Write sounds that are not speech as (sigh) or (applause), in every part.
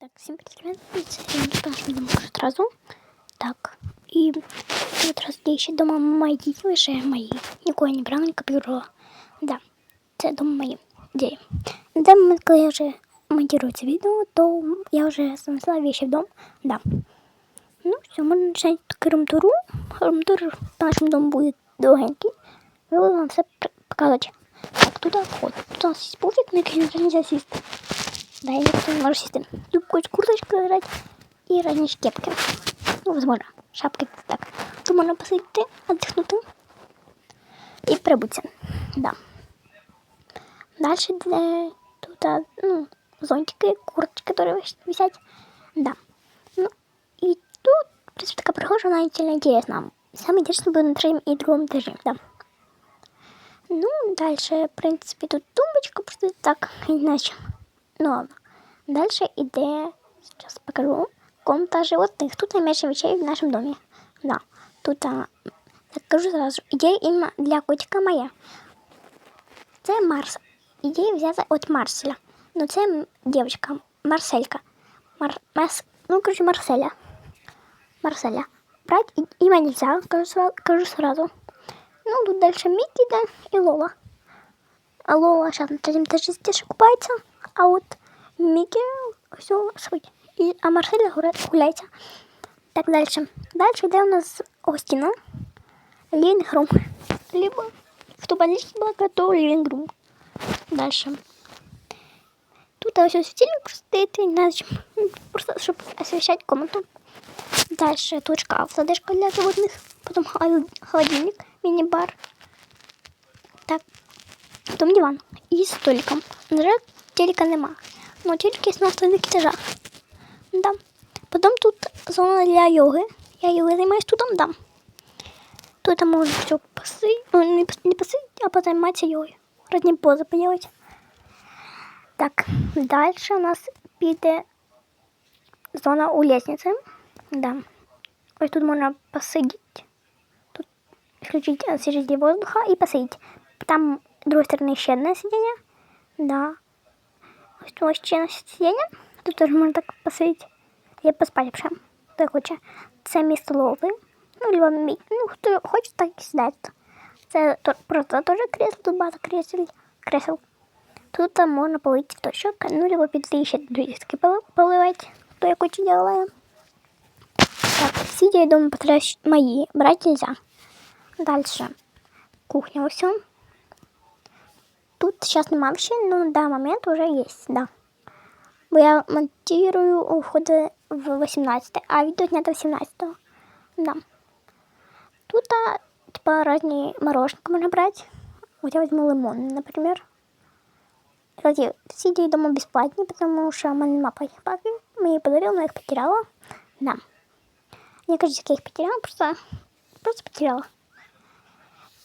Так, всем привет, это я не сразу. Так, и вот раз я ще дома мои лише мої. Нікого не брала, не копірувала. Да, це дома мої. Де? Де момент, коли я вже монтирую це відео, то я вже занесла вещи в дом. Да. Ну, все, можна почати румтуру. Румтур по нашому дому буде довгенький. Я вам все показувати. Так, тут вход. Тут у нас є пуфік, на який вже нельзя сісти. Да, я не может сесть Любую курточку играть и разные кепки. Ну, возможно, шапки так. То можно посидеть, отдохнуть и прибыться. Да. Дальше де тут, а, ну, зонтики, курточки, которые висят. Да. Ну, и тут, в принципе, такая прохожа, она сильно интересна. Самое интересное было на третьем и другом этаже, да. Ну, дальше, в принципе, тут тумбочка, просто так, не знаю, чем. Ну ладно. Дальше іде, сейчас покажу, комната животных. Тут найменше вещей в нашем доме. Да. Тут, а, так кажу сразу, ідея іменно для котика моя. Це Марс. Ідея взята від Марселя. Ну це дівчинка, Марселька. Мар, Марс, ну, короче, Марселя. Марселя. Брать імя нельзя, кажу, кажу сразу. Ну, тут дальше Микки, да, и Лола. А Лола сейчас на третьем этаже здесь купается, а вот Микки все спить. И, а Марселя гуля- гуляется. Так, дальше. Дальше йде у нас гостина. Living room. Либо, кто по-английски было, то living room. Дальше. Тут все светильник стоит, не знаю зачем. Ну, Просто, чтобы освещать комнату. Дальше тут шкаф, задержка для животных. Потом хол- холодильник, мини-бар. Так, потом диван. И с столиком. На жаль, телека нема. Но телек есть на остальных этажах. Да. Потом тут зона для йоги. Я йогой займаюсь тут, да. Тут можно все посидеть, ну, не, пос- не посидеть, а позаниматься йогой. Разные позы поделать. Так, дальше у нас піде зона у лестнице. Да. Ось тут можно посидеть. Тут включить освежитель воздуха и посидеть. Там с другой стороны еще одно сиденье. Да. Ось тут ще на сидіння. Тут теж можна так посидіти. Я поспати прям. Хто хоче. Це мій столовий. Ну, либо мій. Ну, хто хоче, так і сідає. Це просто теж кресло, тут багато кресел. кресел. Тут там можна полити точок, ну, либо піти ще поливати. Хто я хочу делаю. Так, сидя, я думаю, потряс мои. Брать нельзя. Дальше. Кухня все. Тут сейчас нема вообще, но да, момент уже есть, да. Я монтирую у входа в 18, а видео снято 18. Да. Тут, а, типа, разные мороженки можно брать. Вот я возьму лимон, например. Кстати, сидя дома бесплатно, потому что мама папа мне подарил, но я их потеряла. Да. Не кажется, я их потеряла, просто, просто потеряла.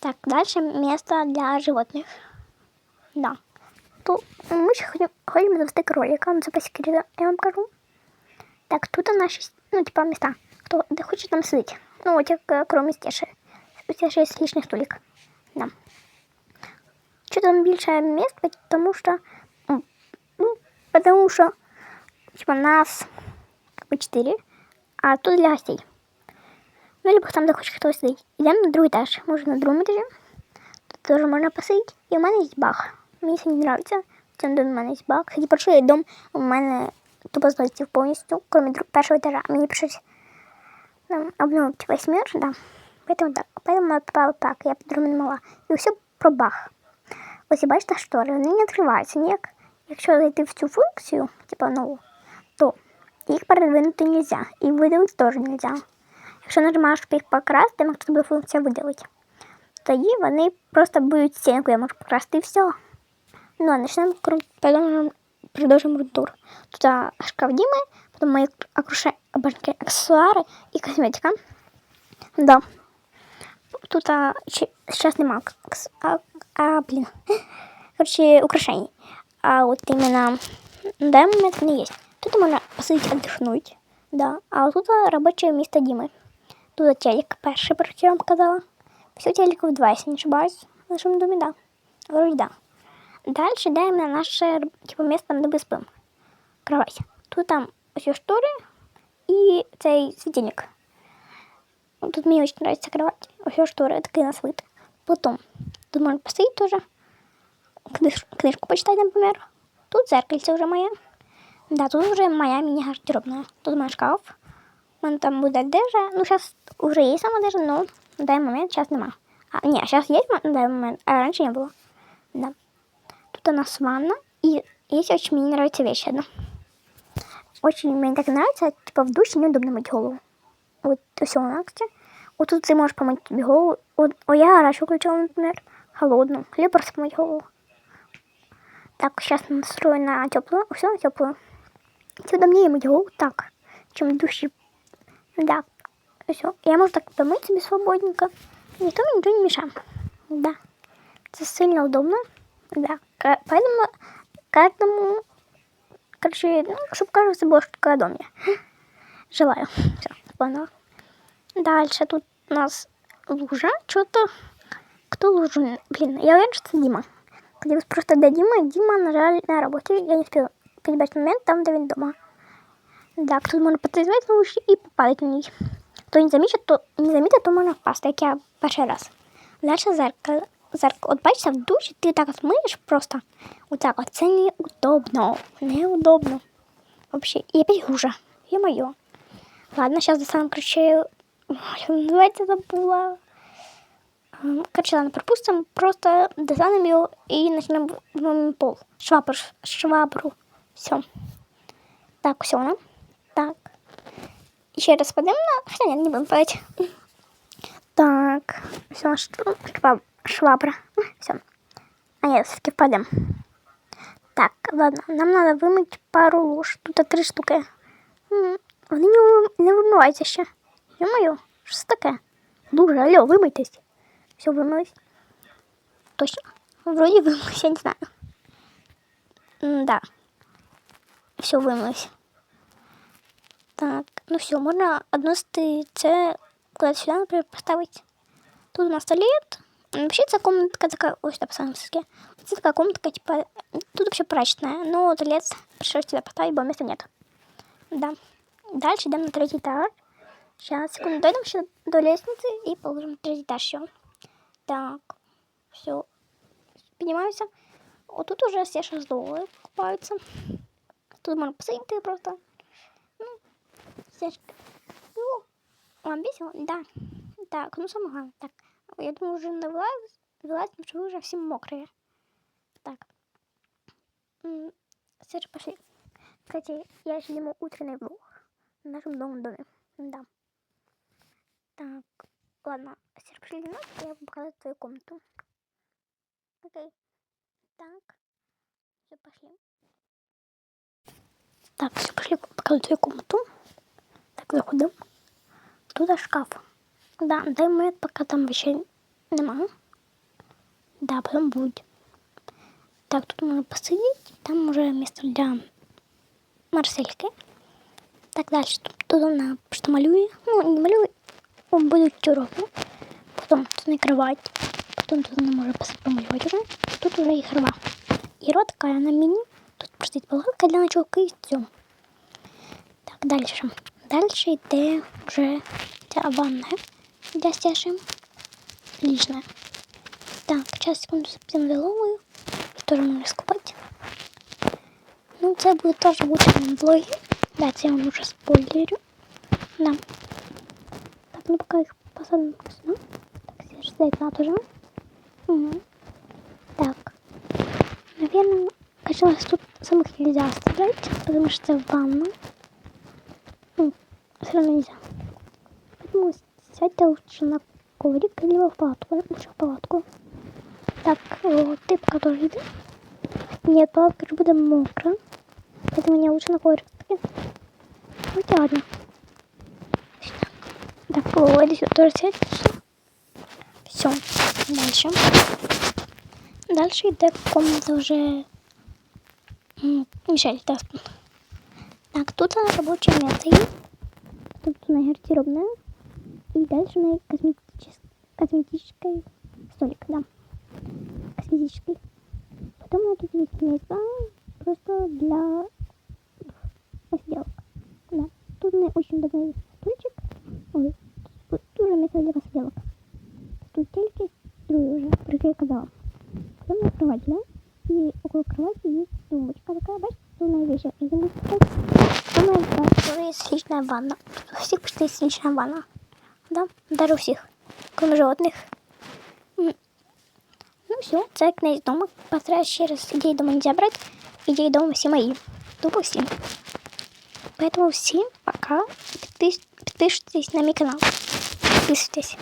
Так, дальше место для животных. Да. То мы сейчас ходим, ходим завести кролика, ну це по секрету, я вам кажу. Так, тут наші, ну, типа, места. Хто де хоче там сидить. Ну, от як е, кроме стеши. У тебя же есть лишний столик. Да. Что там більше мест, потому что, м, ну, потому что, типа, нас как бы четыре, а тут для гостей. Ну, либо там, де хоче хтось сидить. Йдемо на другий этаж. Може, на другому етажі. Тут тоже можно посидеть. И у мене є баг. Мені це не нравится. Цьому домі у мене є баг. Кстати, перший дом у мене тупо злетів повністю, кроме друг, першого етажа. Мені пришлось там, обновити весь мир, да. Поэтому так. Поэтому я попала так. Я не могла. І все про баг. Ось і бачите штори, вони не відкриваються ніяк. Якщо зайти в цю функцію, типу нову, то їх передвинути нельзя. І видалити теж нельзя. Якщо нажимаєш, щоб їх покрасти, може тобі функція видалити. Тоді вони просто будуть стінку, я можу покрасти і все. Ну, а начнем продолжим, продолжим тур. Тут а, шкаф Димы, потом мои окружа... обожники, аксессуары и косметика. Да. Тут а, чи- сейчас нема а, а, блин. (laughs) Короче, украшений. А вот именно да, момент не есть. Тут можно посидеть, отдохнуть. Да. А вот тут а, рабочее место Димы. Тут телек, перший, про я вам казала. Все телеков два, если не ошибаюсь. В нашем доме, да. Вроде да. Дальше даем на наше место, там, де ми спимо. Кровать. Тут там ось штори і цей світильник. Тут мені очень нравится кровать. Ось штори такий на свит. Потом тут можна посидіти теж. Книж, книжку почитати, например. Тут зеркальце вже моє. Да, тут вже моя міні-гардеробна. Тут мой шкаф. У мене там буде одежа. Ну, зараз вже є сама одежа, но на даний момент зараз нема. А, ні, зараз є на даний момент, а раніше не було. Да Тут у нас ванна. И есть очень мне нравится вещь одна. Очень мне так нравится, типа в душе неудобно мыть голову. Вот все у нас, кстати. Вот тут ты можешь помыть себе голову. Вот, о, я горячую включила, например, холодную. Или просто помыть голову. Так, сейчас настрою на теплую. Все на теплую. Тебе удобнее мыть голову так, чем в душе. Да. Все. Я могу так помыть себе свободненько. Никто мне ничего не мешает. Да. Это сильно удобно. Да. Поэтому каждому, короче, ну, чтобы каждый собой что-то доме. Желаю. Все, поняла. Дальше тут у нас лужа. Что-то... Кто лужу? Блин, я уверен, что это Дима. Вы просто до Димы, Дима, на на работе. Я не успела перебать момент там, он дома. Да, кто можно подозвать на лужі и попадать на ней. Кто не заметит, то не заметит, то можно впасть, як я перший раз. Дальше зеркало. Зеркало. От бачите, в душі ти так от миєш просто. Отак от. Це неудобно. Неудобно. Вообще. І опять хуже. Ё-моё. Ладно, сейчас достану, короче, ой, называется забыла. Ем, Короче, ладно, пропустим. Просто достанем ее и начнем в пол. Швабру. Швабру. Все. Так, все, да? Так. Еще раз подем на... Хотя нет, не будем падать. Так. Все, шваб... Швабра. Все. А нет, все-таки впадем. Так, ладно, нам надо вымыть пару луж. Тут три штуки. Вони не, ви- не вимиваються ще. Ё-моё, що це таке? Лужа, алло, вимийтесь. Все, вимились. Точно? Вроде вимились, я не знаю. Да. Все, вимились. Так, ну все, можна односити це куда-то сюда, например, поставить. Тут у нас туалет. Вообще, это комнатка такая... Ой, поставим соски. Это такая комнатка, типа... Тут вообще прачечная. Но туалет пришлось сюда поставить, бо места нет. Да. Дальше идем на третий этаж. Сейчас, секунду, дойдем еще до лестницы и положим третий этаж еще. Так, все. Поднимаемся. Вот тут уже все шезлонги купаются. Тут можно посидеть просто. Ну, стежка. Ну, вам весело? Да. Так, ну самое главное. Так, я думаю, уже на вылаз, вылазим, потому что вы уже все мокрые. Так. М, Все же пошли. Кстати, я сниму утренний влог в нашем новом доме. Да. Так, ладно. Все пошли на нас, я вам покажу твою комнату. Окей. Так. Все, пошли. Так, все, пошли покажу твою комнату. Так, заходим. Тут шкаф. Да, дай момент, пока там вещей нема. Да, потом будет. Так, тут можно посидеть. Там уже место для Марсельки. Так, дальше. Тут, тут вона просто малює. Ну, не малює. Будуть уроки. Потім тут не кровать. Потім тут вона може посидіти помалювати вже. Тут уже. І рот така на міні. Тут просто палатка для ночовки і все. Так, дальше. Дальше йде вже ця ванна для стяжи. Личная. Так, сейчас, секунду, запитим виловую. Тоже можна скупати. Ну, це буде теж в утреннем влогі. Да, це я вам уже спойлерю. Да. Так, ну пока их посадим сюда. Так, здесь ждать надо уже. Угу. Так. Наверное, конечно, тут самых нельзя оставлять, потому что это ванна. Ну, все равно нельзя. Поэтому сядьте лучше на коврик или в палатку. Лучше в палатку. Так, вот, пока тоже иди. Нет, палатка же будет мокрая. Поэтому мне лучше на коврик. Ну, ладно. Так, иди сюда, тоже сядь. Все, дальше. Дальше йде комната вже м, Мішель Таспун. Так, тут рабочее место есть. Тут нас гардеробная. И дальше у нас косметический, косметический столик, да. Косметический. Потом у нас тут есть место просто для посиделок. мене очень добрий стульчик. Ой, тут дуже місце для посиділок. Тут тільки другий вже, про який я казала. Це моя кровать, да? І около кровати є тумбочка такая, бачите, тут мои вещи. И здесь тут моя тоже есть личная ванна. У всех почти есть личная ванна. Да, даже у всех, кроме животных. М. Ну все, це князь дома. Постараюсь ще раз ідеї дома нельзя брать. Ідеї дома всі мої. Тупо всі. Поэтому всем пока. Подпис- Подпишитесь на мой канал. Подписывайтесь.